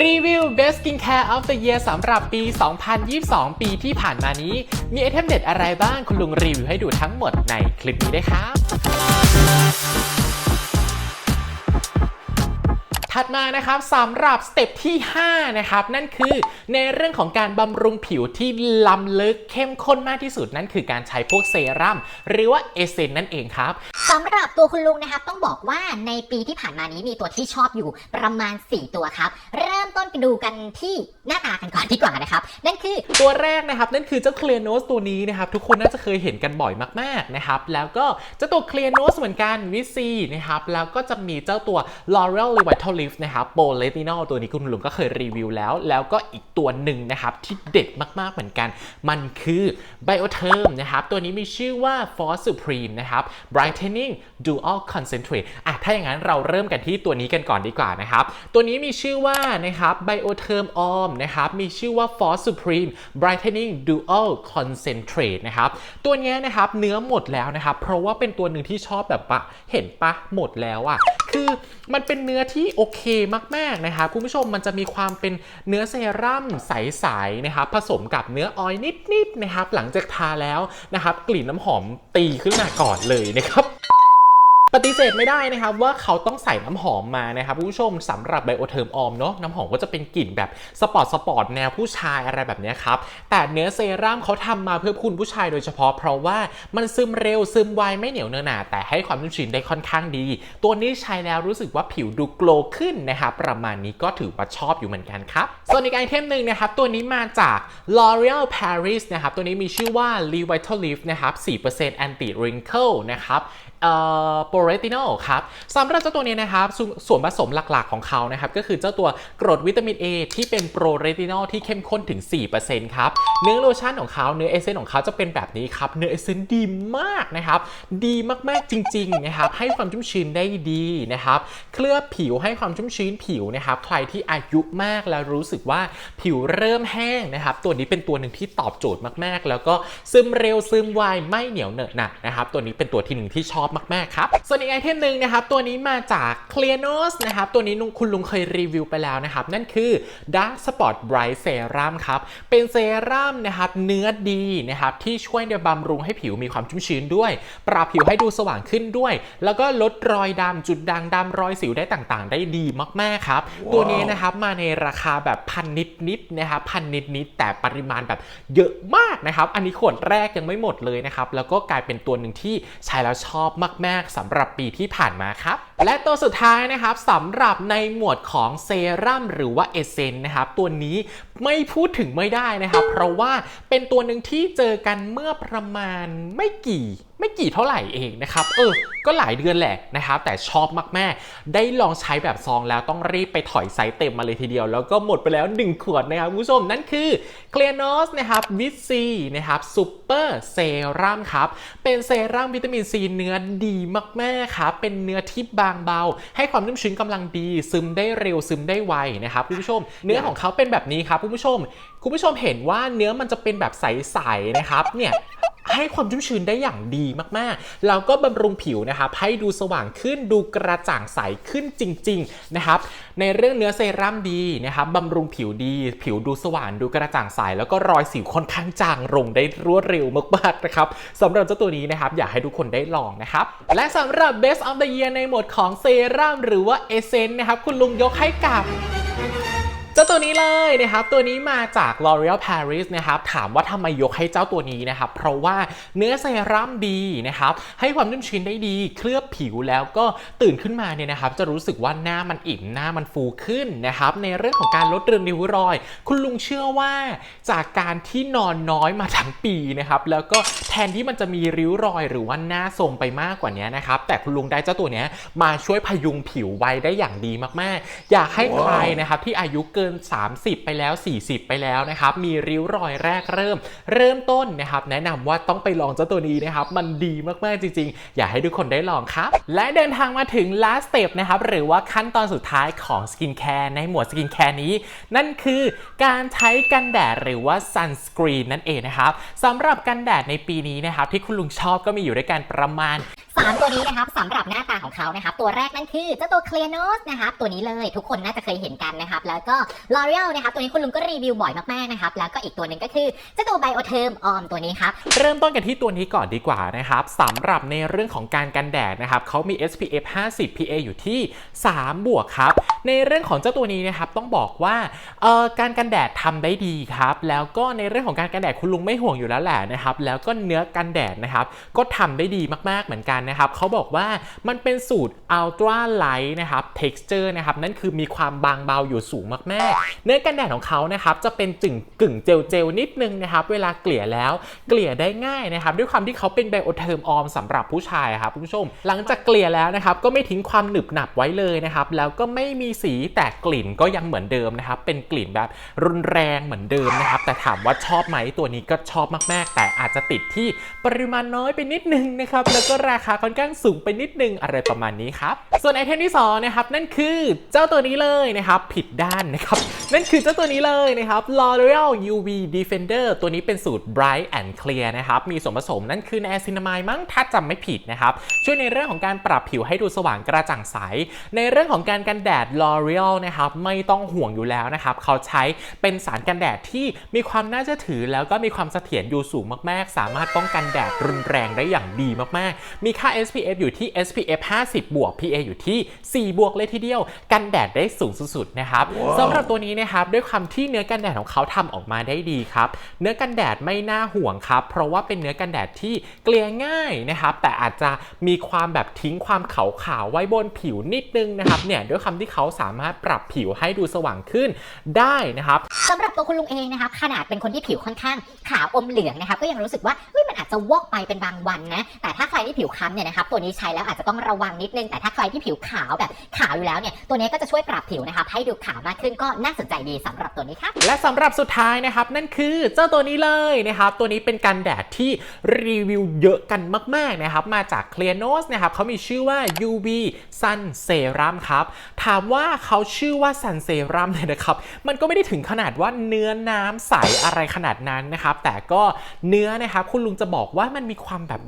รีวิว Best Skincare of the Year สำหรับปี 2022 ปีที่ผ่านมานี้ มีไอเทมเด็ดอะไรบ้างคุณลุงรีวิวให้ดูทั้งหมดในคลิปนี้ได้ครับ ถัดมานะครับสำหรับสเต็ปที่ 5 นะครับ นั่นคือในเรื่องของการบำรุงผิวที่ล้ำลึกเข้มข้นมากที่สุดนั่นคือการใช้พวกเซรั่มหรือว่าเอเซนนั่นเองครับสำหรับตัวคุณลุงนะครับต้องบอกว่าในปีที่ผ่านมานี้มีตัวที่ชอบอยู่ประมาณ 4 ตัวครับ เริ่มต้นไปดูกันที่หน้าตากันก่อนดีกว่านะครับ นั่นคือตัวแรกนะครับ นั่นคือเจ้าเคลียร์โนสตัวนี้นะครับ ทุกคนน่าจะเคยเห็นกันบ่อยมากๆนะครับ แล้วก็เจ้าตัวเคลียร์โนสเหมือนกันวิซีนะครับแล้วก็จะมีเจ้าตัว L'Oreal Revitalift นะครับโปรเลตินอลตัวนี้คุณลุงก็เคยรีวิวแล้ว แล้วก็อีกตัวหนึ่งนะครับที่เด็ดมากๆเหมือนกัน มันคือ Biotherm นะครับตัวนี้มีชื่อว่า Force Supreme นะครับ Brightening Dual Concentrate อะถ้าอย่างนั้นเราเริ่มกันที่ตัวนี้กันก่อนดีกว่านะครับตัวนี้มีชื่อว่านะครับ Biotherm Om นะครับมีชื่อว่า Force Supreme Brightening Dual Concentrate นะครับตัวนี้นะครับเนื้อหมดแล้วนะครับเพราะว่าเป็นตัวหนึ่งที่ชอบแบบปะเห็นปะหมดแล้วอะ่ะคือมันเป็นเนื้อที่โอเคมากๆนะครับคุณผู้ชมมันจะมีความเป็นเนื้อเซรั่มใสๆนะครับผสมกับเนื้อออยนิดๆนะครับหลังจากทาแล้วนะครับกลิ่นน้ำหอมตีขึ้นมาก่อนเลยนะครับ ปฏิเสธไม่ได้นะครับว่าเขาต้องใส่น้ำหอมมานะครับผู้ชมสำหรับไบโอเทอร์มออมเนาะน้ำหอมก็จะเป็นกลิ่นแบบสปอร์ตสปอร์ตแนวผู้ชายอะไรแบบนี้ครับ แต่เนื้อเซรั่มเขาทำมาเพื่อคุณผู้ชายโดยเฉพาะ เพราะว่ามันซึมเร็วซึมไวไม่เหนียวเนอะหนา แต่ให้ความชุ่มชื้นได้ค่อนข้างดี ตัวนี้ใช้แล้วรู้สึกว่าผิวดูโกลขึ้นนะครับประมาณนี้ก็ถือว่าชอบอยู่เหมือนกันครับส่วนอีกไอเทมหนึ่งนะครับตัวนี้มาจาก L'Oreal Paris นะครับตัวนี้มีชื่อว่า Revitalift นะครับ4% Anti Wrinkle นะครับ โปรเรตินอลครับสำหรับเจ้าตัวนี้นะครับสส่วนผสมหลักๆของเขานะครับก็คือเจ้าตัวกรดวิตามิน A ที่เป็นโปรเรตินอลที่เข้มข้นถึง 4%ครับเนื้อโลชั่นของเขาเนื้อเอเซนของเขาจะเป็นแบบนี้ครับเนื้อเอเซนดีมากนะครับดีมากๆจริงๆนะครับให้ความชุ่มชื้นได้ดีนะครับเคลือบผิวให้ความชุ่มชื้นผิวนะครับใครที่อายุมากแล้วรู้สึกว่าผิวเริ่มแห้งนะครับตัวนี้เป็นตัวหนึ่งที่ตอบโจทย์มากๆ แล้วก็ซึมเร็วซึมไวไม่เหนียวเหนอะหนักนะครับตัวนี้เป็นตัวที่หนึ่งที่ชอบมาก ๆ ครับ ส่วนอีกไอเทมหนึ่งนะครับตัวนี้มาจาก c l e a r n o s นะครับตัวนี้นุคุณลุงเคยรีวิวไปแล้วนะครับ นั่นคือ Dark Spot Bright Serum ครับ เป็นเซรั่มนะครับเนื้อดีนะครับที่ช่วยในบำรุงให้ผิวมีความชุ่มชื้นด้วย ปรับผิวให้ดูสว่างขึ้นด้วย แล้วก็ลดรอยดำจุดด่างดำรอยสิวได้ต่างๆ ได้ดีมากๆครับตัวนี้นะครับมาในราคาแบบพันนิดๆนะครับพันนิดๆแต่ปริมาณแบบเยอะมากนะครับ อันนี้ขวดแรกยังไม่หมดเลยนะครับแล้วก็กลายเป็นตัวหนึ่งที่ใช้แล้วชอบมาก ๆสำหรับปีที่ผ่านมาครับ และตัวสุดท้ายนะครับสำหรับในหมวดของเซรั่มหรือว่าเอเซนนะครับ ตัวนี้ไม่พูดถึงไม่ได้นะครับ เพราะว่าเป็นตัวหนึ่งที่เจอกันเมื่อประมาณไม่กี่ ไม่กี่เท่าไหร่เองนะครับ เออ ก็หลายเดือนแหละนะครับ แต่ชอบมากๆ ได้ลองใช้แบบซองแล้วต้องรีบไปถอยไซส์เต็มมาเลยทีเดียว แล้วก็หมดไปแล้ว 1 ขวดนะครับคุณผู้ชม นั่นคือ c l e a r n o s นะครับวิตซีนะครับซูเปอร์เซรั่มครับ เป็นเซรั่มวิตามินซีเนื้อดีมากๆครับเป็นเนื้อที่บางเบา ให้ความนุ่มชื้นกำลังดี ซึมได้เร็วซึมได้ไวนะครับคุณผู้ชม เนื้อของเขาเป็นแบบนี้ครับคุณผู้ชม คุณผู้ชมเห็นว่าเนื้อมันจะเป็นแบบใสๆนะครับเนี่ย ให้ความชุ่มชื้นได้อย่างดีมากๆ แล้วก็บำรุงผิวนะครับให้ดูสว่างขึ้นดูกระจ่างใสขึ้นจริง ๆ นะครับ ในเรื่องเนื้อเซรั่มดีนะครับบำรุงผิวดี ผิวดูสว่างดูกระจ่างใส แล้วก็รอยสิวค่อนข้างจางลงได้รวดเร็วมากๆนะครับสำหรับเจ้าตัวนี้นะครับ อยากให้ทุกคนได้ลองนะครับ และสำหรับ Best of the Year ในหมวดของเซรั่มหรือว่าเอเซนนะครับคุณลุงยกให้กับ เจ้าตัวนี้เลยนะครับตัวนี้มาจาก L'Oreal Paris นะครับถามว่าทำไมยกให้เจ้าตัวนี้นะครับเพราะว่าเนื้อเซรั่มดีนะครับให้ความนุ่มชื้นได้ดี เคลือบผิวแล้วก็ตื่นขึ้นมาเนี่ยนะครับจะรู้สึกว่าหน้ามันอิ่มหน้ามันฟูขึ้นนะครับในเรื่องของการลดเรือนริ้วรอย คุณลุงเชื่อว่าจากการที่นอนน้อยมาทั้งปีนะครับแล้วก็แทนที่มันจะมีริ้วรอยหรือว่าหน้าทรงไปมากกว่านี้นะครับแต่คุณลุงได้เจ้าตัวนี้มาช่วยพยุงผิวไว้ได้อย่างดีมากๆ อยากให้ใครนะครับที่อายุเกินกิน 30 ไปแล้ว 40 ไปแล้วนะครับมีริ้วรอยแรกเริ่ม เริ่มต้นนะครับแนะนำว่าต้องไปลองเจ้าตัวนี้นะครับมันดีมากๆจริง ๆ อยากให้ทุกคนได้ลองครับ และเดินทางมาถึง last step นะครับหรือว่าขั้นตอนสุดท้ายของสกินแคร์ในหมวดสกินแคร์นี้ นั่นคือการใช้กันแดดหรือว่า sunscreen นั่นเองนะครับสำหรับกันแดดในปีนี้นะครับที่คุณลุงชอบก็มีอยู่ด้วยกันประมาณ 3 ตัวนี้นะครับสำหรับหน้าตาของเขานะครับ ตัวแรกนั่นคือเจ้าตัว Clear Nose นะครับตัวนี้เลยทุกคนน่าจะเคยเห็นกันนะครับ แล้วก็ L'Oreal นะครับตัวนี้คุณลุงก็รีวิวบ่อยมากๆนะครับ แล้วก็อีกตัวหนึ่งก็คือเจ้าตัว Biotherm ออมตัวนี้ครับ เริ่มต้นกันที่ตัวนี้ก่อนดีกว่านะครับสำหรับในเรื่องของการกันแดดนะครับเขามี SPF 50 PA อยู่ที่ 3 บวกครับ ในเรื่องของเจ้าตัวนี้นะครับต้องบอกว่าเอ่อการกันแดดทำได้ดีครับ แล้วก็ในเรื่องของการกันแดดคุณลุงไม่ห่วงอยู่แล้วแหละนะครับแล้วก็เนื้อกันแดดนะครับก็ทำได้ดีมากๆเหมือนกันนะครับเขาบอกว่ามันเป็นสูตร Ultra Light นะครับ Texture นะครับนั่นคือมีความบางเบาอยู่สูงมากๆ เนื้อกันแดดของเขานะครับจะเป็นจึงกึ่งเจลเจลนิดนึงนะครับเวลาเกลี่ยแล้วเกลี่ยได้ง่ายนะครับด้วยความที่เขาเป็นไบโอเทอร์มออมสำหรับผู้ชายครับคุณผู้ชม หลังจากเกลี่ยแล้วนะครับก็ไม่ทิ้งความหนึบหนับไว้เลยนะครับแล้วก็ไม่มีสีแต่กลิ่นก็ยังเหมือนเดิมนะครับเป็นกลิ่นแบบรุนแรงเหมือนเดิมนะครับแต่ถามว่าชอบไหมตัวนี้ก็ชอบมาก ๆ แต่อาจจะติดที่ปริมาณน้อยไปนิดนึงนะครับแล้วก็ราคาค่อนข้างสูงไปนิดนึงอะไรประมาณนี้ครับ ส่วนไอเทมที่สองนะครับนั่นคือเจ้าตัวนี้เลยนะครับผิดด้านนะครับนั่นคือเจ้าตัวนี้เลยนะครับ L'Oreal UV Defender ตัวนี้เป็นสูตร Bright and Clear นะครับมีส่วนผสมนั่นคือ n i a c i n a m i d e มั้งถ้าจำไม่ผิดนะครับช่วยในเรื่องของการปรับผิวให้ดูสว่างกระจ่างใส ในเรื่องของการกันแดด L'Oreal นะครับไม่ต้องห่วงอยู่แล้วนะครับเขาใช้เป็นสารกันแดดที่มีความน่าเชื่อถือ แล้วก็มีความเสถียรอยู่สูงมาก ๆ สามารถป้องกันแดดรุนแรงได้อย่างดีมาก ๆ มีค่า SPF อยู่ที่ SPF 50 บวก PA อยู่ที่ 4 บวกเลยทีเดียว กันแดดได้สูงสุดๆนะครับสำหรับตัวนี้นะครับด้วยความที่เนื้อกันแดดของเขาทำออกมาได้ดีครับ เนื้อกันแดดไม่น่าห่วงครับ เพราะว่าเป็นเนื้อกันแดดที่เกลี่ยง่ายนะครับ แต่อาจจะมีความแบบทิ้งความขาวๆไว้บนผิวนิดนึงนะครับเนี่ยด้วยคำที่เขาสามารถปรับผิวให้ดูสว่างขึ้นได้นะครับสำหรับตัวคุณลุงเองนะครับขนาดเป็นคนที่ผิวค่อนข้างขาวอมเหลืองนะครับก็ยังรู้สึกว่าเฮ้ยมันอาจจะวอกไปเป็นบางวันนะแต่ถ้าใครที่ผิวคล้ำเนี่ยนะครับตัวนี้ใช้แล้วอาจจะต้องระวังนิดนึงแต่ถ้าใครที่ผิวขาวแบบขาวอยู่แล้วเนี่ยตัวนี้ก็จะช่วยปรับผิวนะครับให้ดูขาวมากขึ้นก็น่าสนใจดีสำหรับตัวนี้ครับและสำหรับสุดท้ายนะครับนั่นคือเจ้าตัวนี้เลยนะครับตัวนี้เป็นกันแดดที่รีวิวเยอะกันมากๆนะครับมาจาก c l e a n o s นะครับเขามีชื่อว่า UV Sun Serum ครับถามว่าเขาชื่อว่า Sun Serum เนี่ยนะครับมันก็ไม่ได้ถึงขนาดว่าเนื้อน้ำใสอะไรขนาดนั้นนะครับแต่ก็เนื้อนะครับคุณลุงจะบอกว่ามันมีความแบบ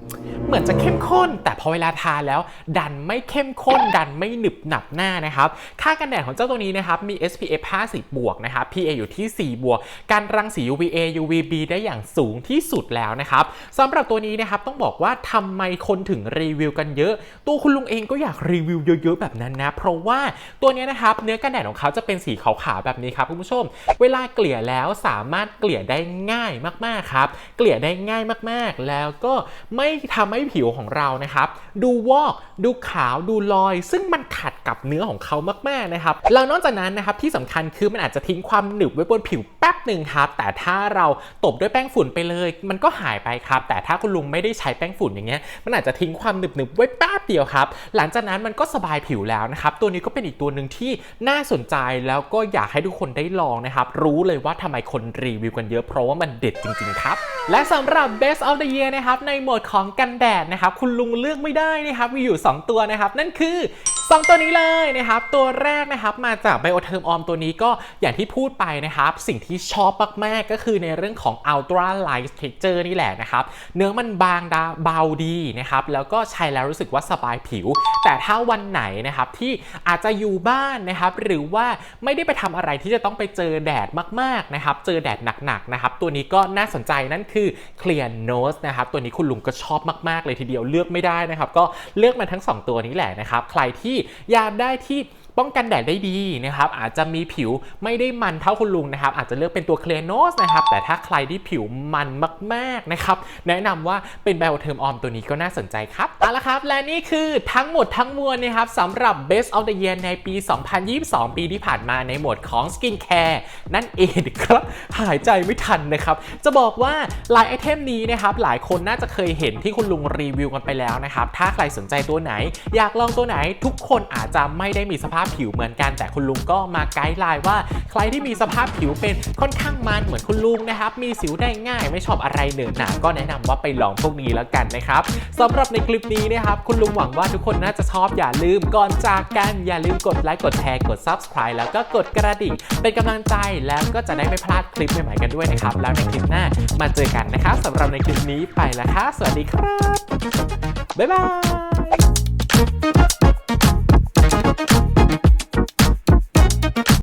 เหมือนจะเข้มข้นแต่พอเวลาทาแล้วดันไม่เข้มข้นดันไม่หนึบหนับหน้านะครับ ค่ากันแดดของเจ้าตัวนี้นะครับมี SPF 50 บวกนะครับ PA อยู่ที่ 4 บวก การรังสี UVA UVB ได้อย่างสูงที่สุดแล้วนะครับสำหรับตัวนี้นะครับต้องบอกว่าทำไมคนถึงรีวิวกันเยอะ ตัวคุณลุงเองก็อยากรีวิวเยอะๆแบบนั้นนะ เพราะว่าตัวนี้นะครับเนื้อกันแดดของเขาจะเป็นสีขาวๆแบบนี้ครับคุณผู้ชม เวลาเกลี่ยแล้วสามารถเกลี่ยได้ง่ายมากๆครับ เกลี่ยได้ง่ายมากๆ แล้วก็ไม่ทำให้ผิวของเรานะครับ ดูวอกดูขาวดูลอย ซึ่งมันขัดกับเนื้อของเขามากๆนะครับแล้วนอกจากนั้นนะครับที่สำคัญคือมันอาจจะทิ้งความหนึบไว้บนผิวแป๊บหนึ่งครับ แต่ถ้าเราตบด้วยแป้งฝุ่นไปเลย มันก็หายไปครับ แต่ถ้าคุณลุงไม่ได้ใช้แป้งฝุ่นอย่างเงี้ยมันอาจจะทิ้งความหนึบๆไว้แป๊บเดียวครับ หลังจากนั้นมันก็สบายผิวแล้วนะครับตัวนี้ก็เป็นอีกตัวหนึ่งที่น่าสนใจแล้วก็อยากให้ทุกคนได้ลองนะครับรู้เลยว่าทำไมคนรีวิวกันเยอะเพราะว่ามันเด็ดจริงๆครับและสำหรับ Best of the Year นะครับในหมวดของกันแดดนะครับคุณลุงเลือกไม่ได้นะครับมีอยู่ 2 ตัวนะครับ นั่นคือ 2 ตัวนี้เลยนะครับ ตัวแรกนะครับมาจาก Biotherm Om ตัวนี้ก็อย่างที่พูดไปนะครับ สิ่งที่ชอบมากๆก็คือในเรื่องของ Ultra Light Texture นี่แหละนะครับ เนื้อมันบางดาเบาดีนะครับ แล้วก็ใช้แล้วรู้สึกว่าสบายผิว แต่ถ้าวันไหนนะครับที่อาจจะอยู่บ้านนะครับ หรือว่าไม่ได้ไปทำอะไรที่จะต้องไปเจอแดดมากๆนะครับ เจอแดดหนักๆนะครับ ตัวนี้ก็น่าสนใจนั่นคือ Clear Nose นะครับ ตัวนี้คุณลุงก็ชอบมากๆเลยทีเดียวเลือกไม่ได้นะครับ ก็เลือกมาทั้ง 2 ตัวนี้แหละนะครับ ใครที่อยากได้ที่ ป้องกันแดดได้ดีนะครับอาจจะมีผิวไม่ได้มันเท่าคุณลุงนะครับอาจจะเลือกเป็นตัวเคลโนสนะครับแต่ถ้าใครที่ผิวมันมากๆนะครับแนะนำว่าเป็นไบโอเทอร์มออมตัวนี้ก็น่าสนใจครับเอาละครับ และนี่คือทั้งหมดทั้งมวลนะครับสำหรับ Best of the Year ในปี 2022 ปีที่ผ่านมาในหมวดของ Skin Care นั่นเองครับหายใจไม่ทันนะครับจะบอกว่าหลายไอเทมนี้นะครับหลายคนน่าจะเคยเห็นที่คุณลุงรีวิวกันไปแล้วนะครับถ้าใครสนใจตัวไหน อยากลองตัวไหนทุกคนอาจจะไม่ได้มีสภาพพผิวเหมือนกัน แต่คุณลุงก็มาไกด์ไลน์ว่า ใครที่มีสภาพผิวเป็นค่อนข้างมันเหมือนคุณลุงนะครับ มีสิวได้ง่ายไม่ชอบอะไรเหนอะหนาก็แนะนำว่าไปลองพวกนี้แล้วกันนะครับสำหรับในคลิปนี้นะครับ คุณลุงหวังว่าทุกคนน่าจะชอบอย่าลืมก่อนจากกันอย่าลืมกดไลค์กดแชร์กด subscribe แล้วก็กดกระดิ่ง เป็นกำลังใจแล้วก็จะได้ไม่พลาดคลิปใหม่ๆกันด้วยนะครับ แล้วในคลิปหน้ามาเจอกันนะครับสำหรับในคลิปนี้ไปแล้วครับสวัสดีครับบ๊ายบาย